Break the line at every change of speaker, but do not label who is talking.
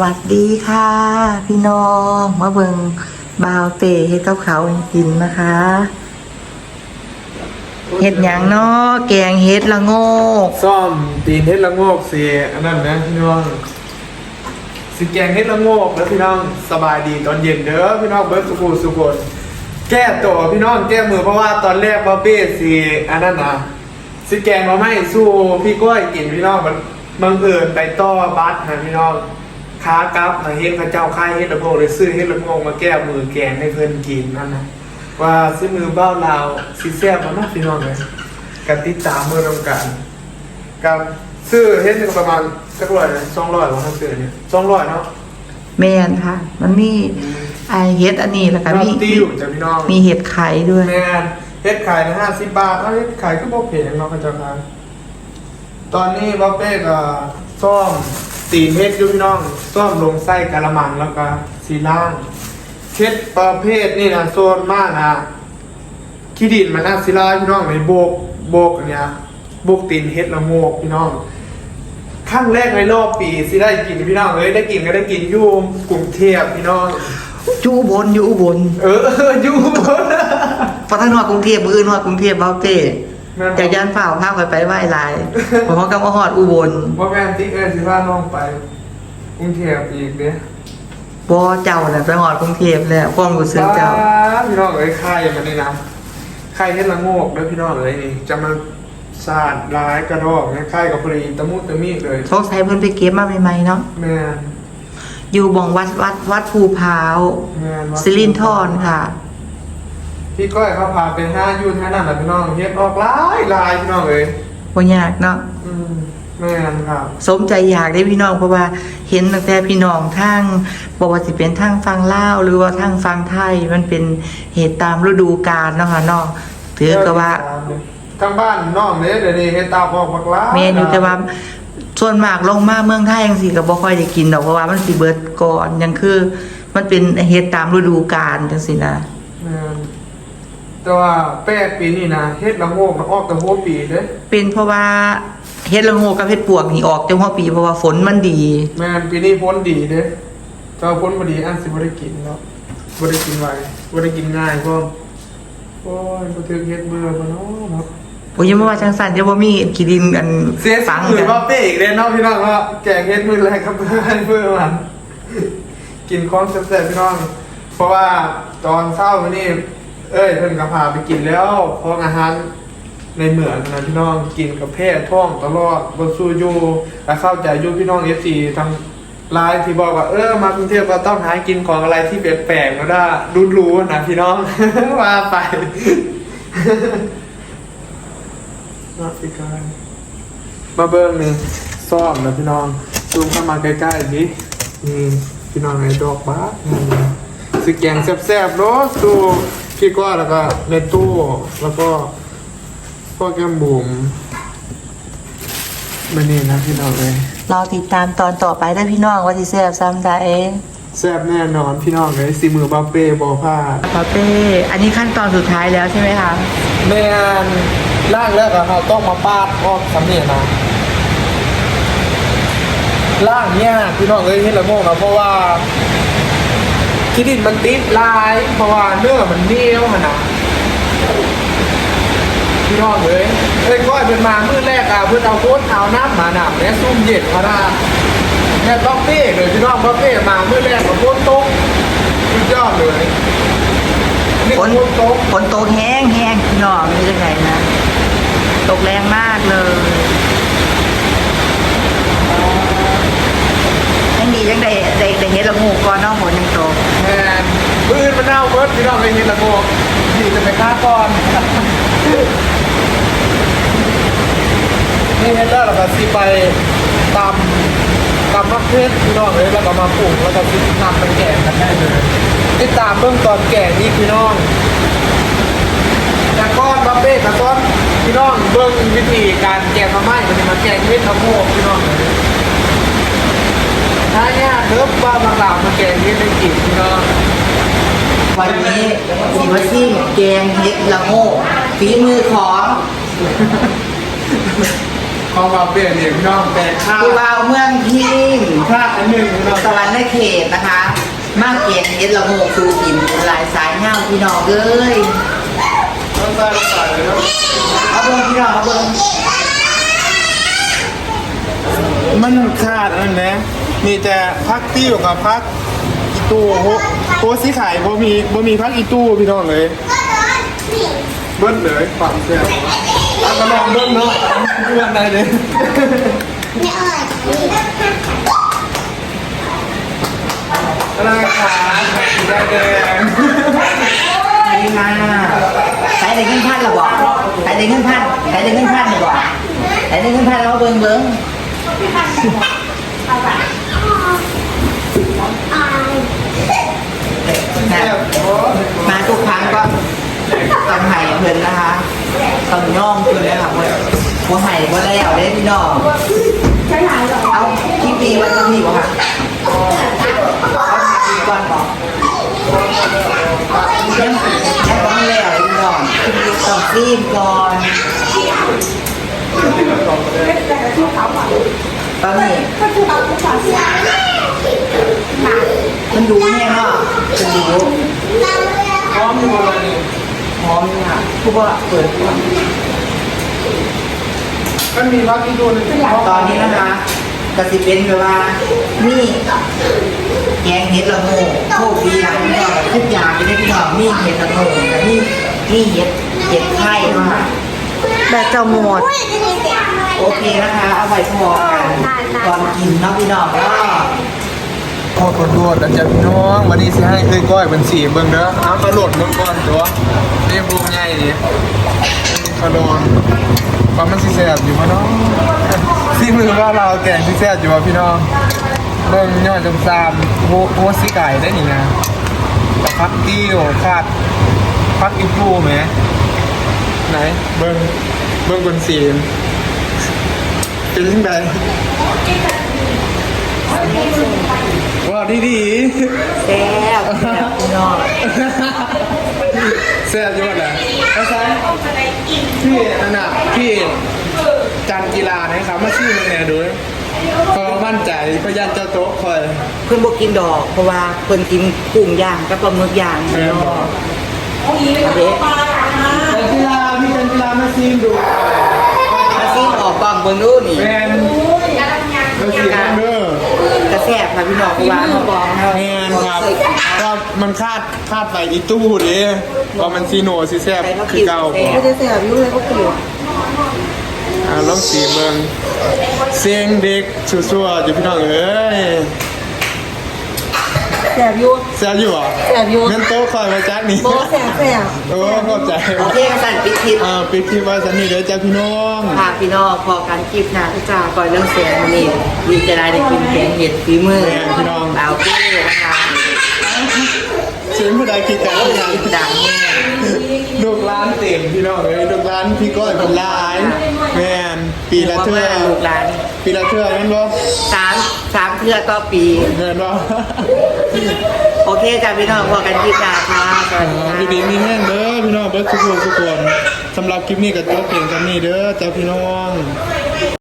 วัสดีค่ะ พี่น้องมาเบิงบาวเตะเฮ็ดกับเขากินนะคะเฮ็ดหยังเนาะแกงเฮ็ดละโงก
ซ่อมตีนเฮ็ดละโงกสิอันนั้นนะพี่น้องสิแกงเฮ็ดละโงกแล้วพี่น้องสบายดีตอนเย็นเด้อพี่น้องเบิร์ดสุขุสุขนแก้ตัวพี่น้องแก้มือเพราะว่าตอนแรกบาเป้สิอันนั้นนะสิแกงมาไม่สู้พี่ก้อยกินพี่น้องมันบังเอิญไปต่อบัสนะพี่น้อง ค้ากลับมาเฮ็ดพระเจ้าค่ายเฮ็ดละโงกเลยซื้อเฮ็ดละโงกมาแก้มือแกงให้เพิ่นกินนั่นนะว่าซื้อมือเบ้าลาวสิแซ่บบ่เนาะพี่น้องเลยกันติดตามมือนำกันกับซื้อเฮ็ดหนึ่งประมาณสักร้อยนะสองร้อยว่าทั้งซื้อเนี่ยสองร้อยเนาะ
แมนค่ะ มันมีไอเฮ็ดอันนี้แล้วก็มี
น้ำติ้วจ้ะพี่น้อง
มีเห็ดไข่ด้วย
แมนเฮ็ดขายนะห้าสิบบาทเอาเฮ็ดขายก็บ่แพงเนาะพระเจ้าค่ะตอนนี้บ๊อบเป้ก็ซ่อม ตีนเฮ็ดอยู่พี่น้องซ่อมลงไส้กะละมังแล้วก็สีล่างเฮ็ดประเภทนี่นะโซนมากนะขี้ดินมันน่าสิลาพี่น้องในโบกโบกอันเนี้ยโบกตีนเฮ็ดละโงกพี่น้องครั้งแรกในรอบปีสิได้กินพี่น้องเอ้ยได้กินก็ได้กินอยู่กรุงเทพพี่น้อง
อยู่อุบนอยู่อุบล
เออเอออยู่บน
พอท่านว่ากรุงเทพมื้ออื่นว่ากรุงเทพบาวเต
แม่นบ่
จากย่านฝ่าวพาไปไปไหว้หลายเพราะเขาก็มาฮอดอุบล
ว่าแม่นติ๊กเอ้ยสิพาน้องไปกรุงเทพอีกเด้
บ่เจ้าน่ะไปฮอดกรุงเทพแล้วความรู้สึกเจ้า
ป๊าดพี่น้องเอ้ยค่ายมันนี่นะค่ายเฮ็ดละโงกเด้อพี่น้องเอ้ยนี่จะมาสาดร้ายกระดอกเนี่ยค่ายกับปรีตะมุตะมีเลย
สงสัยเพิ่นไปเก็บมาใหม่ๆเนาะ
แม่น
อยู่บ่องวัดวัดวัดภูพร้าว
แม่นวัด
สิรินทรค่ะ
พี่ก้อยเขาพาไปห้ายุ่นห้านั่นน่ะพี่น้องเฮ็ดออกหลายหลายพี่น้องเอ้ย
บ่ยากเนาะ
อืมแม่นครับ
สมใจอยากได้พี่น้องเพราะว่าเห็นตั้งแต่พี่น้องทางบอกว่าสิเป็นทางฟังลาวหรือว่าทางฟังไทยมันเป็นเหตุตามฤดูกาลเนาะค่ะเนาะถือก็ว่า
ทางบ้านน้องเนี่ยเดี๋ยวนี้เฮ็ดตาบอกบักหลา
แม่นอยู่แต่ว่าส่วนมากลงมาเมืองไทยจังซี่ก็บ่ค่อยได้กินดอกเพราะว่ามันสิเบิดก่อนยังคือ มันเป็นเหตุตามฤดูกาลจังซี่นะ
แม่น แต่ว่าแป้ปีนี้นะเฮ็ดละโงกนะออกแต่หัวปีเด้
เป็นเพราะว่าเฮ็ดละโงกกับเฮ็ดปวกนี่ออกจังหัวปีเพราะว่าฝนมันดี
แม่นปีนี้พ้นดีเด้ถ้าพ้นบ่ดีอันสิบ่ได้กินเนาะบ่ได้กินไวบ่ได้กินง่ายพร้อมโอ้ยบ่ถึงเฮ็ดเบื่อบ่เนาะเนาะ
โอ้ยยังบ่ว่าจังซั่นเดี๋ยวบ่มีขี้ดินอัน
เสียสังหรือว่าเป้อีกเด้เนาะพี่น้องเนาะแกงเฮ็ดมื้อแรกครับเพื่อนเพื่อนมันกินของแซ่บๆพี่น้อง เพราะว่าตอนเช้าวันนี้ เอ้ยเพิ่นก็พาไปกินแล้วเพราะอาหารในเหมืองนะพี่น้องกินกับแพร่ท้องตลอดบนสู้อยู่และเข้าใจอยู่พี่น้อง FC ทางไลน์ที่บอกว่าเออมากรุงเทพก็ต้องหากินของอะไรที่แปลกๆก็ได้รู้รู้ๆนะพี่น้อง ว่าไปนักอีการมาเบิ้งนี่ซ่อมนะพี่น้องซูมเข้ามาใกล้ๆดินี่พี่น้องไอ้ดอกบ้านี่สิแกงแซ่บๆเนาะตู้ พี่ก้อยแล้วก็ในตู้แล้วก็พ่อแก้มบุ๋มมานี่นะพี่น้องเลย
เราติดตามตอนต่อไปได้พี่น้องว่าสิแซ่บซ้ำใด
แซ่บแน่นอนพี่น้องเลยสีมือบาเป้บอผ้าด
พอเป้ อันนี้ขั้นตอนสุดท้ายแล้วใช่ไหมคะ
แม่นล่างแล้วก็เราต้องมาปาดออกสำเนียงนะล่างเนี่ยพี่น้องเอ้ยเห็นละโมงนะเพราะว่า ที่ดินมันติดลายเพราะว่าเนื้อมันเหนียวขนาดพี่น้องเอ้ยเอ้ยก้อยเป็นมามื้อแรกอะเพื่อเอาโค้ดเอาน้ำมาหนำเนี่ยซุ่มเย็นขนาดเนี่ยต้องเป้เลยพี่น้องเพราะเป้มามื้อแรกกับโค้ดตกสุดยอดเลย
ฝน
ตก
ฝนตกแห้งแห้งพี่น้องนี่ยังไงนะตกแรงมากเลยยังดียังได้ได้ได้เห็ดละงูก่อนเนาะฝนยังตก
แมนปืนมันเน่าเบิร์ ดพี่น้องเลยยินละโมพี่จะไปฆ่าก่อนนี่เฮดแล้วเราก็ซีไปตำตำมะเขือพี่น้องเลยแล้วก็มาปลูกแล้วก็ซีนำไปแกงกันได้เลยติดตามเบื้องตอนแก่นี่พี่น้องจากก้อนมาเป้จากก้อนพี่น้องเบื้องวิธีการแกงมะไม้มันจะมาแกงเม็ดมะม่วงพี่น้องถ้าเนี่ยเริ่มว่ามาตามมาแกงเม็ดได้กินพี่น้อง
วันนี้สีมาซิ่งแกงเห็ดละโง่ฝีมือของ
ของมาเปลี่ยนเนี่ยพี่น้องแปลงข้าว
ผู้บ่าวเมืองพิง
ข้าวอันหนึ่งพี่น้อง
สวรรค์ในเขตนะคะ มากเกียงเฮ็ดละโงกสู่กินหลายสายเงาพี่น้องเอ้ย
ต้องใส่ต้องใส่เลยนะ
เอาเบิ่งพี่น้องเอาเบิ่ง
มันขาดอันนั้นนะมีแต่พักติ้วกับพักอี ตู้โหโหสีไข่บ่มีบ่มีพักอีตู้พี่น้องเลย เบิ้ลเลยฝังเสียเอาก็ลองเบิ้ลเนาะเพื่อนได้เลยอะไรขาได้แดง
นี่มาใส่ได้เงินพันละบอกใส่ได้เงินพันใส่ได้เงินพันละบอกใส่ได้เงินพันแล้วเบิ่งเบิ่ง นะมาทุกครั้งก็ต้องไห้เพิ่นนะคะต้องย่อมเพิ่นเลยค่ะเพิ่นบ่ไห้บ่แล้วเด้พี่น้องเอาคลิปนี้ไว้ตรงนี้บ่ค่ะเอาคลิปก่อนบอกยังยังต้องแล้วพี่น้องต้องรีบก่อนตอนนี้ มันดูเนี่ยเนาะมันดู
พร้อมหมดเลยนี่
หอมเนี่ยค่ะผู้ว่าเปิดก่อน
มันมีพักอีตู้หนึง
ตอนนี้นะคะกสิเป็นแบบว่านี่แกงเห็ดละโงกโคกดีหลังพี่น้องทุกอย่างจะได้พี่น้องนี่เห็ดละโงกแต่นี่นี่เห็ดเห็ดไข่ค่ะ
แบบจะหมด
โอเคนะคะ เอาไว้พอกันก่อนกินเนาะพี่น้องก็
ขอโทษนะจ๊ะพี่น้องวันนี้สิให้เคยก้อยเป็นสี่เบิ่งเด้อเอากระโดดเบิ่งก่อนตัวนี่พวกใหญ่นี่กระโดดความมันสิแซ่บอยู่บ่เนาะซีมือว่าเราแกงสิแซ่บอยู่บ่พี่น้องเบิ่งยอดจำซามโหโหสิไก่ได้นี่นะพักกิ้วขาดพักอีปูแหมไหนเบิ่งเบิ่งบนสีเป็นจังได ว่าดีดีๆ
แซ่บแซ่บพี่น้อง
เสียยอดเลยแล้วใช่พี่อันน่ะพี่การกีฬานะครับมาชื่อมันแน่ดูพอมั่นใจพยานเจ้าโต๊ะคอย
เพิ่นบ่กินดอก เพราะว่าเพิ่นกินกุ้งย่างกับปลาหมึกย่าง
แม่
พี่น้
บ
อ
องก
เอาเด้
การกีฬาพี่การกีฬามาซีมดู
มาซิออกกล้องเบิ่งดูนี่
แมนมาซีมเด้อก
ระแซ่บค่ะพี่น้องเพราะว่าเฮาบอกเฮา
แมนครับก็มันคาดคาดไปอีตู้ดิว่ามันซีโนซีแซบคือเก่าบ่
ไม่ได้เสียบยุ่งเลยก็คือ
อ่าลองสีเมืองเสียงเด็กชัวๆอยู่พี่น้องเอ้ย
แสบยุ่ง
แซ่บอยู่เหรอะ
แสบยุ่ง
เงินโต๊ะคอยมาจักนี่
โบแสบแสบ
โอ้เข้าใจ
โอเคก็สั่นปิดคลิป
อ่าปิดคลิปไว้สันนี่เด้อจ้าพี่น้อง
ค่ะพี่น้องพอกันคลิปหน้าทุกจ้าก่อนเรื่องเสียงนี่ดีจะได้ได้กินแกงเห็ดฝีมือสาวเก้นะคะ
เสียงผู้ใดคิดกัน
ดั
ยัง
งดังแน่
ลูกร้านเต็มพี่น้องเอ้ยลูกร้านพี่ก้อยเป็นหลายแม่นปีละเทื่อ
ลูกหลาน
ปีละเทื่อแม่นบ่
สามสามเทื่อต่อปี
แม่นบ่
โอเคจ้าพี่น้องพอกันคลิปหน้าค่ะสวัสดี
อ่า
ค่ะ
อยู่ดีมีแห้งเด้อพี่น้องเบิดทุกคนทุกคนสำหรับคลิปนี้ก็จบเพียงเท่านี้เด้อจ้าพี่น้อง
ค